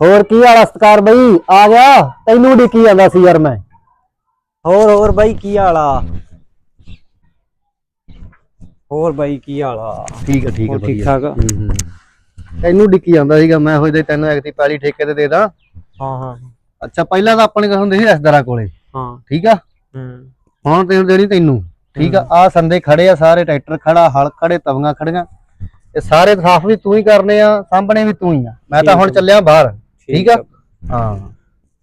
ਹੋਰ ਕੀ ਹਾਲ ਸਤਕਾਰ ਬਈ? ਆ ਗਿਆ? ਤੈਨੂੰ ਡਿੱਕੀ ਜਾਂਦਾ ਸੀ ਯਾਰ ਮੈਂ? ਹੋਰ ਹੋਰ ਬਾਈ ਕੀ ਹਾਲ ਆ? ਹੋਰ ਬਾਈ ਕੀ ਹਾਲ ਆ? ਠੀਕ ਹੈ ਠੀਕ ਹੋਰ ਠੀਕ ਠਾਕ ਆ? ਤੈਨੂੰ ਡਿੱਕੀ ਜਾਂਦਾ ਸੀਗਾ? ਮੈਂ ਹੋਈ ਦੇ ਤੈਨੂੰ ਐਕਤੀ ਪਹਿਲੀ ਠੇਕੇ ਤੇ ਦੇ ਦਾਂ। ਹਾਂ ਹਾਂ। ਅੱਛਾ ਪਹਿਲਾਂ ਤਾਂ ਆਪਣੇ ਕੋਲ ਹੁੰਦੇ ਸੀ ਰਿਸ਼ਤੇਦਾਰਾਂ ਕੋਲੇ। ਹਾਂ। ਠੀਕ ਆ? ਹੂੰ। ਹੁਣ ਤੈਨੂੰ ਦੇਣੀ ਤੈਨੂੰ। ਠੀਕ ਆ? ਆ ਸੰਦੇ ਖੜੇ ਆ ਸਾਰੇ ਟਰੈਕਟਰ ਖੜਾ ਹਲ ਖੜੇ ਤਵੀਆਂ ਖੜੀਆਂ। ਇਹ ਸਾਰੇ ਸਾਫ਼ ਵੀ ਤੂੰ ਹੀ ਕਰਨੇ ਆ ਸਾਹਮਣੇ ਵੀ ਤੂੰ ਹੀ ਆ। ਮੈਂ ਤਾਂ ਹੁਣ ਚੱਲਿਆ ਬਾਹਰ। ਠੀਕ ਆ? ਹਾਂ।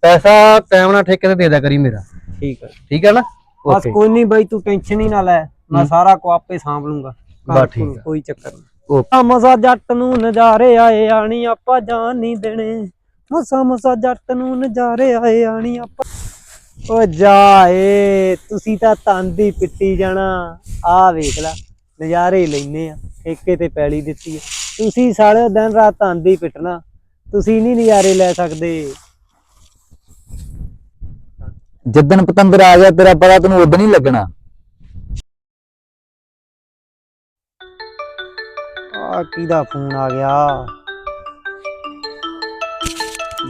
ਪੈਸਾ ਟਾਈਮ ਨਾਲ ਠੇਕੇ ਤੇ ਦੇ ਦਿਆ ਕਰੀ ਮੇਰਾ। ਠੀਕ ਆ। ਠੀਕ ਆ ਨਾ? ਬਸ. ਕੋਈ ਨਹੀਂ ਬਾਈ ਤੂੰ ਟੈਨਸ਼ਨ ਹੀ ਨਾ ਲੈ। ਮੈਂ ਸਾਰਾ ਕੋ ਆਪੇ ਸਾਂਭ ਲੂੰਗਾ। ਬਸ ਠੀਕ। ਕੋਈ ਚੱਕਰ ਨਹੀਂ. ਆ ਮਸਾ ਜੱਟ ਨੂੰ ਨਜ਼ਾਰੇ ਆਏ ਆਣੀ ਆਪਾਂ ਜਾਣ ਨਹੀਂ ਦੇਣੇ। ਮਸਾ ਮਸਾ ਜੱਟ ਨੂੰ ਨਜ਼ਾਰੇ ਆਏ ਆਣੀ ਆਪਾਂ ਓ ਜਾ ਏ ਤੁਸੀਂ ਤਾਂ ਤੰਦੀ ਪਿੱਟੀ ਜਾਣਾ। ਆ ਵੇਖ ਲੈ ਨਜ਼ਾਰੇ ਲੈਨੇ ਆ। ਠੇਕੇ ਤੇ ਪੈਲੀ ਦਿੱਤੀ ਤੁਸੀਂ ਸਾਲੇ ਦਿਨ ਰਾਤ ਤੰਦੀ ਪਿੱਟਣਾ। ਤੁਸੀਂ ਨਹੀਂ ਨਜ਼ਾਰੇ ਲੈ ਸਕਦੇ। ਜਿੱਦਣ ਪਤੰਦਰ ਆ ਗਿਆ ਤੇਰਾ ਪਤਾ ਤੈਨੂੰ ਉਦੋਂ ਨਹੀਂ ਲੱਗਣਾ। ਆ ਕਿਹਦਾ ਫੋਨ ਆ ਗਿਆ?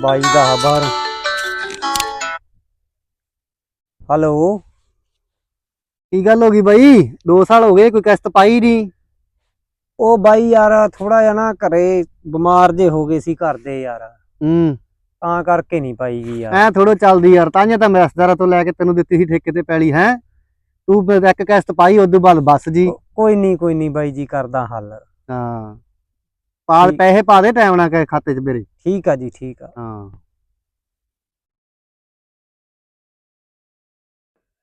ਬਾਈ ਦਾ ਬਾਹਰ। ਹੈਲੋ? ਕੀ ਗੱਲ ਹੋ ਗਈ ਬਾਈ? 2 ਸਾਲ ਹੋ ਗਏ ਕੋਈ ਕਿਸ਼ਤ ਪਾਈ ਨਹੀਂ ਉਹ ਬਾਈ ਯਾਰ ਥੋੜਾ ਜਿਹਾ ਨਾ ਘਰੇ ਬਿਮਾਰ ਜੇ ਹੋ ਗਏ ਸੀ ਘਰ ਦੇ ਯਾਰ। ਹੂੰ। ਤਾਂ ਕਰਕੇ ਨਹੀਂ ਪਾਈ ਗਈ ਯਾਰ। ਐ ਥੋੜੋ ਚੱਲਦੀ ਯਾਰ ਤਾਂ ਤਾਂ ਮੈਂ ਤੋਂ ਲੈ ਕੇ ਤੈਨੂੰ ਦਿੱਤੀ ਸੀ ਠੇਕੇ ਤੇ ਪੈਲੀ ਹੈ। ਤੂੰ ਇੱਕ ਕਿਸ਼ਤ ਪਾਈ ਉਦੋਂ ਬਾਅਦ ਬਸ ਜੀ। ਕੋਈ ਨਹੀਂ ਕੋਈ ਨਹੀਂ ਬਾਈ ਜੀ ਕਰਦਾ ਹੱਲ। ਹਾਂ। ਪਾ ਠੀਕ। ਪੈਸੇ ਪਾ ਦੇ ਟਾਈਮ ਨਾਲ ਕੇ ਖਾਤੇ 'ਚ ਮੇਰੇ। ਠੀਕ ਆ ਜੀ ਠੀਕ ਆ। ਹਾਂ।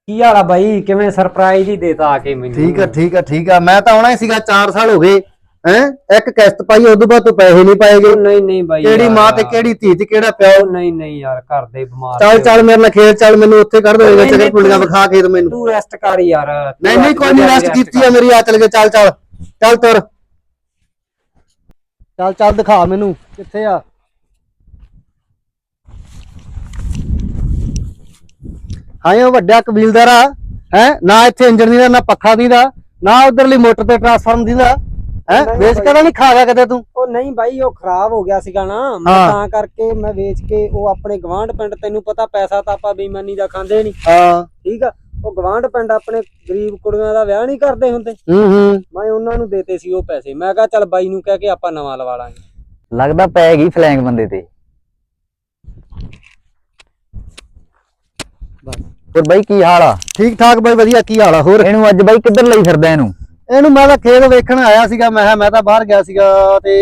ਕੀ ਹਾਲ ਆ ਬਾਈ? ਕਿਵੇਂ ਸਰਪ੍ਰਾਈਜ਼ ਹੀ ਦੇਤਾ ਆ ਕੇ ਮੈਨੂੰ। ਠੀਕ ਆ ਠੀਕ ਆ ਠੀਕ ਆ। ਮੈਂ ਤਾਂ ਆਉਣਾ ਹੀ ਸੀਗਾ 4 ਸਾਲ ਹੋ ਗਏ। ਹੈ? ਇੱਕ ਕਿਸ਼ਤ ਪਾਈ ਉਦੋਂ ਬਾਅਦ ਤੂੰ ਪੈਸੇ ਨਹੀਂ ਪਾਏਗੇ ਉਹ ਨਹੀਂ ਨਹੀਂ ਬਾਈ ਕਿਹੜੀ। ਮਾਂ ਤੇ ਕਿਹੜੀ ਧੀ ਤੇ ਕਿਹੜਾ ਪਿਓ? ਉਹ ਨਹੀਂ ਨਹੀਂ ਯਾਰ ਘਰ ਦੇ ਬਿਮਾਰ ਚੱਲ। ਚੱਲ ਮੇਰੇ ਨਾਲ ਖੇਤ ਚੱਲ ਮੈਨੂੰ ਉੱਥੇ ਕੱਢ ਦੇ ਕੁੜੀਆਂ ਤੂੰ- ਵਿਖਾ ਕੇ ਤੇ ਮੈਨੂੰ। ਤੂੰ ਰੈਸਟ ਕਰ ਯਾਰ। ਨਹੀਂ ਨਹੀਂ ਕੋਈ ਨਹੀਂ ਰੈਸਟ ਕੀਤੀ ਆ ਮੇਰੀ ਆ ਚੱਲ ਕੇ ਚੱਲ ਚੱਲ। ਚੱਲ ਤੁਰ। ਚੱਲ ਚੱਲ ਦਿਖਾ ਮੈਨੂੰ ਕਿੱਥੇ ਆ? ਹਾਂ ਇਹ ਵੱਡਾ ਕਬੀਲਦਾਰ ਆ ਹੈ? ਨਾ ਇੱਥੇ ਇੰਜਣ ਦੀ ਦਾ ਨਾ ਪੱਖਾ ਦੀ ਦਾ ਨਾ ਉਧਰਲੀ ਮੋਟਰ ਤੇ ਟਰਾਂਸਫਾਰਮ ਦੀ ਦਾ ਹੈ? ਵੇਚ ਕੇ ਤਾਂ ਨਹੀਂ ਖਾ ਗਿਆ ਕਦੇ ਤੂੰ? ਉਹ ਨਹੀਂ ਬਾਈ ਉਹ ਖਰਾਬ ਹੋ ਗਿਆ ਸੀਗਾ ਨਾ। ਮੈਂ ਹਾਂ। ਤਾਂ ਕਰਕੇ ਮੈਂ ਵੇਚ ਕੇ ਉਹ ਆਪਣੇ ਗਵਾਂਢ ਪਿੰਡ ਤੈਨੂੰ ਪਤਾ ਪੈਸਾ ਤਾਂ ਆਪਾਂ ਬੇਈਮਾਨੀ ਦਾ ਖਾਂਦੇ ਨਹੀਂ। ਹਾਂ। ਠੀਕ ਆ? ਉਹ ਗਵਾਂਢ ਪਿੰਡ ਆਪਣੇ ਗਰੀਬ ਕੁੜੀਆਂ ਦਾ ਵਿਆਹ ਨਹੀਂ ਕਰਦੇ ਹੁੰਦੇ। ਹੂੰ ਹੂੰ। ਮੈਂ ਉਹਨਾਂ ਨੂੰ ਦੇਤੇ ਸੀ ਉਹ ਪੈਸੇ। ਮੈਂ ਕਿਹਾ ਚੱਲ ਬਾਈ ਨੂੰ ਕਹਿ ਕੇ ਆਪਾਂ ਨਵਾਂ ਲਵਾ ਲਾਂਗੇ। ਲੱਗਦਾ ਪੈ ਗਈ ਫਲੈਂਗ ਬੰਦੇ ਤੇ। ਹੋਰ ਬਾਈ ਕੀ ਹਾਲ ਆ? ਠੀਕ ਠਾਕ ਬਾਈ ਵਧੀਆ। ਕੀ ਹਾਲ ਆ? ਹੋਰ? ਇਹਨੂੰ ਅੱਜ ਬਾਈ ਕਿੱਧਰ ਲਈ ਫਿਰਦਾ ਇਹਨੂੰ? ਇਹਨੂੰ ਮੈਂ ਤਾਂ ਖੇਤ ਵੇਖਣ ਆਇਆ ਸੀਗਾ ਮੈਂ ਕਿਹਾ ਮੈਂ ਤਾਂ ਬਾਹਰ ਗਿਆ ਸੀਗਾ ਤੇ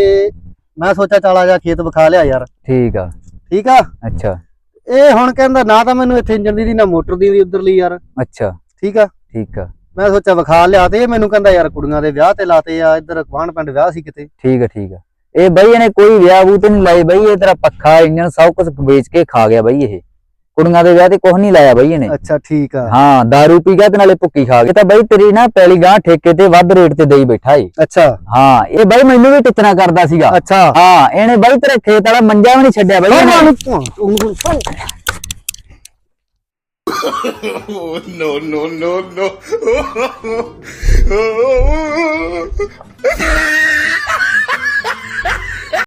ਮੈਂ ਸੋਚਿਆ ਚੱਲ ਆ ਜਾ ਖੇਤ ਵਿਖਾ ਲਿਆ ਯਾਰ। ਠੀਕ ਆ। ਠੀਕ ਆ? ਅੱਛਾ। ਇਹ ਹੁਣ ਕਹਿੰਦਾ ਨਾ ਤਾਂ ਮੈਨੂੰ ਇੱਥੇ ਇੰਜਨ ਦੀ ਨਾ ਮੋਟਰ ਦੀ ਉਧਰਲੀ ਯਾਰ। ਅੱਛਾ। ਠੀਕ ਆ? ਠੀਕ ਆ। ਮੈਂ ਸੋਚਿਆ ਵਿਖਾ ਲਿਆ ਤੇ ਇਹ ਮੈਨੂੰ ਕਹਿੰਦਾ ਯਾਰ ਕੁੜੀਆਂ ਦੇ ਵਿਆਹ ਤੇ ਲਾਤੇ ਆ ਇੱਧਰ ਕਵਾਂਡ ਪਿੰਡ ਵਿਆਹ ਸੀ ਕਿਤੇ। ਠੀਕ ਆ ਠੀਕ ਆ। ਇਹ ਬਾਈ ਇਹਨੇ ਕੋਈ ਵਿਆਹ ਵੂ ਤੇ ਨਹੀਂ ਲਾਈ ਬਾਈ ਇਹ ਤੇਰਾ ਪੱਖਾ ਇੰਜਨ ਸਭ ਕੁਝ ਵੇਚ ਕੇ ਖਾ ਗਿਆ ਬਾਈ ਇਹ। ਕੁੜੀਆਂ ਦੇ ਵਿਆਹ ਤੇ ਕੁਝ ਨਹੀਂ ਲਾਇਆ ਬਾਈ ਇਹਨੇ। ਅੱਛਾ ਠੀਕ ਆ। ਹਾਂ दारू ਪੀ ਗਿਆ ਤੇ ਨਾਲੇ ਭੁੱਕੀ ਖਾ ਗਿਆ ਤਾਂ ਬਾਈ ਤੇਰੀ ਨਾ ਪਹਿਲੀ ਗਾਂ ਠੇਕੇ ਤੇ ਵੱਧ ਰੇਟ ਤੇ ਦੇਈ ਬੈਠਾ ਏ। ਅੱਛਾ। ਹਾਂ ਇਹ ਬਾਈ ਮੈਨੂੰ ਵੀ ਟਿੱਚਣਾ ਕਰਦਾ ਸੀਗਾ। ਅੱਛਾ। ਹਾਂ ਇਹਨੇ ਬਾਈ ਤੇਰੇ ਖੇਤ ਵਾਲਾ ਮੰਜਾ ਵੀ ਨਹੀਂ ਛੱਡਿਆ ਬਾਈ no, no, no, no.